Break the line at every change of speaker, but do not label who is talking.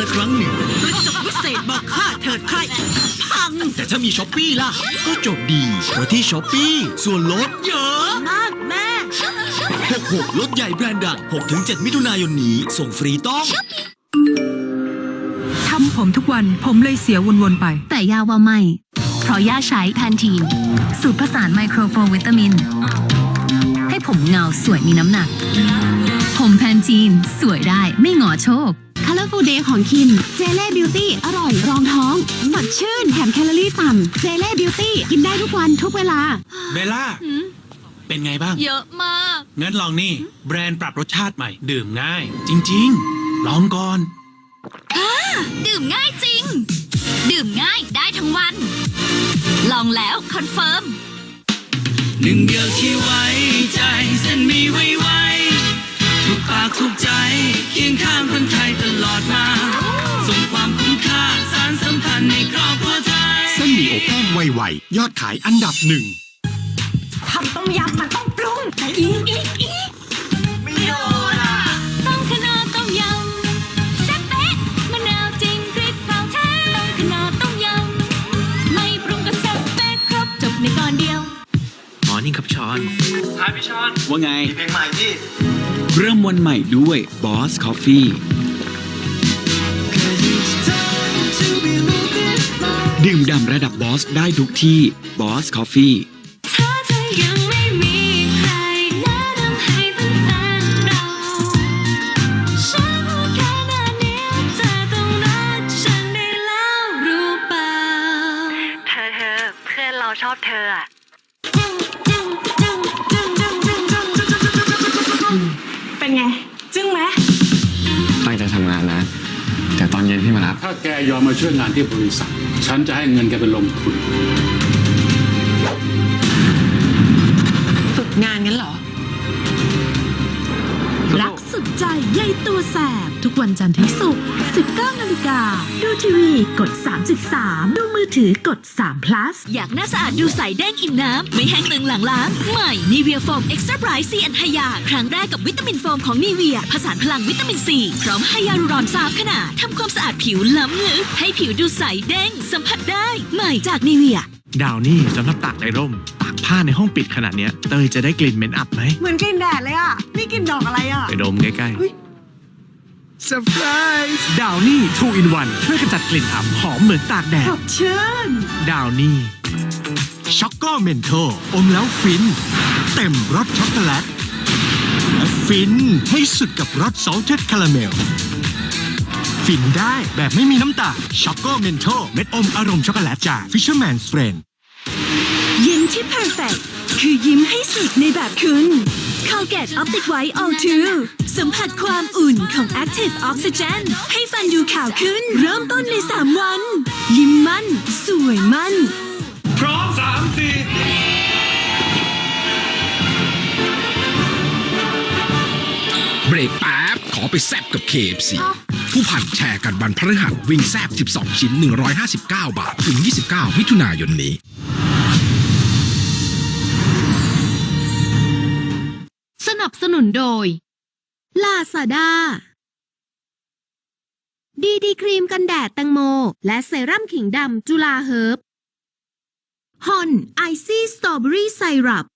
ละครั้งหนึ่ง
กระจกวิเศษบอกข้าเถิดใครพัง
แต่ถ้ามีช้อปปี้ล่ะ ก็จบดีเพราะที่ช้อปปี้ส่วนลด
เยอะมากแม่
66 ลดใหญ่แบรนด์ดัง 6-7 มิถุนายนนี้ ส่งฟรีต้อง
ทำผมทุกวันผมเลยเสียวนๆไป
แต่ย่าว่าไม่ เพราะย่าใช้แพนทีน สูตรผสานไมโครโปรวิตามิน ให้ผมเงาสวยมีน้ำหนัก ผมแพนทีน สวยได้ไม่หงอโชค
Colorful Day ของคิม เจเล่บิวตี้อร่อยรองท้องสดชื่นแถมแคลอรี่ต่ำ เจเล่บิวตี้กินได้ทุกวันทุกเวลา
เบลล่าเป็นไงบ้าง
เยอะมาก
งั้นลองนี่ แบรนด์ปรับรสชาติใหม่ ดื่มง่าย จริง ๆ ลองก่อน
ดื่มง่ายจริง ดื่มง่ายได้ทั้งวัน ลองแล้วคอนเฟิร์ม
หนึ่งเดียวที่ไว้ วยอด
ขายอันดับหนึ่ง
ทำต้มยำมันต้องปรุงแต่อีกอีกอีกไม่โดนอะ
ต้องขนาดต้มยำแซ่บเป๊ะมะนาวจริงพริกเผาแท้ต้องขนาดต้มยำไม่ปรุงก็แซ่บเป๊ะครบจบในก่อนเดียว
มอร์นิ่งครับชอน
หายพี่ชอน
ว่าไงมี
เพลงใหม่พี่
เริ่มวันใหม่ด้วย Boss Coffee ดื่มด่ำระดับบอสได้ทุกที่ Boss Coffee
ถ้าเธอยังไม่มีใครแนะนำให้เป็นแฟนเราฉันพูดแค่นั้นเนี้ยเธอต้องรักฉันได้แล้วรู้เปล่า
เธอเธอเพื่อนเราชอบเธออะเป็นไง จึ้งไหม
ตั้งใจทำงานนะแตอนเย็นพี่มารับ
ถ้าแกยอมมาช่วยงานที่บริษัท ฉันจะให้เงินแกไปลงทุน
ใจใยตัวแสบ ทุกวันจันทร์ถึงศุกร์19นาฬิกา ดูทีวีกด 3.3 ดูมือถือกด3 plus
อยากหน้าสะอาดดูใสเด้งอิ่มน้ำ ไม่แห้งตึงหลังล้าง ใหม่นีเวียโฟมเอ็กซ์ตร้าไบรท์ซีแอนไฮยา ครั้งแรกกับวิตามินโฟมของนีเวีย ผสานพลังวิตามินซี พร้อมไฮยาลูรอนสามขนาดทำความสะอาดผิวล้ำลึกให้ผิวดูใสเด้งสัมผัสได้ ใหม่จากนีเวีย
ดาวนี่สำหรับตากในร่ม ตากผ้าในห้องปิดขนาดเนี้ยเตยจะได้กลิ่นเหม็นอับไหม
เหมือนกลิ่นแดดเลยอะ นี่กลิ่นดอกอะไรอะ
ไปดมใกล้ๆ เซอร์ไพรส์ดาวนี่ทูอินวันช่วยกำจัดกลิ่นอับหอมเหมือนตากแดด
สดชื่น
ดาวนี่
ช็อกโกเมนโทอมแล้วฟิน เต็มรสช็อกโกแลตและฟินให้สุดกับรสซอลเท d คาราเมล ฟินได้แบบไม่มีน้ำตาลช็อกโกเมนโทเม็ดอมอารมณ์ช็อกโกแลตจาก Fisherman's Friend
ยิ้ม ที่ perfect คือยิ้มให้สุดในแบบคุณ Colgate Optic White All 2สัมผัสความอุ่นของ Active Oxygen ให้ฟันดูขาวขึ้น เริ่มต้นใน 3 วัน ยิ้มมั่น สวยมั่น
พร้อมสามสี่
เบรกแป๊บขอไปแซบกับ KFC ผู้พันแชร์กันวันพฤหัสวิ่งแซบ 12 ชิ้น 159 บาท ถึง 29 มิถุนายนนี้
นับสนุนโดย ลาซาด้า ดีดีครีมกันแดดแตงโม และเซรั่มขิงดำจุลาเฮิร์บฮอนไอซี่สตรอเบอรี่ไซรัป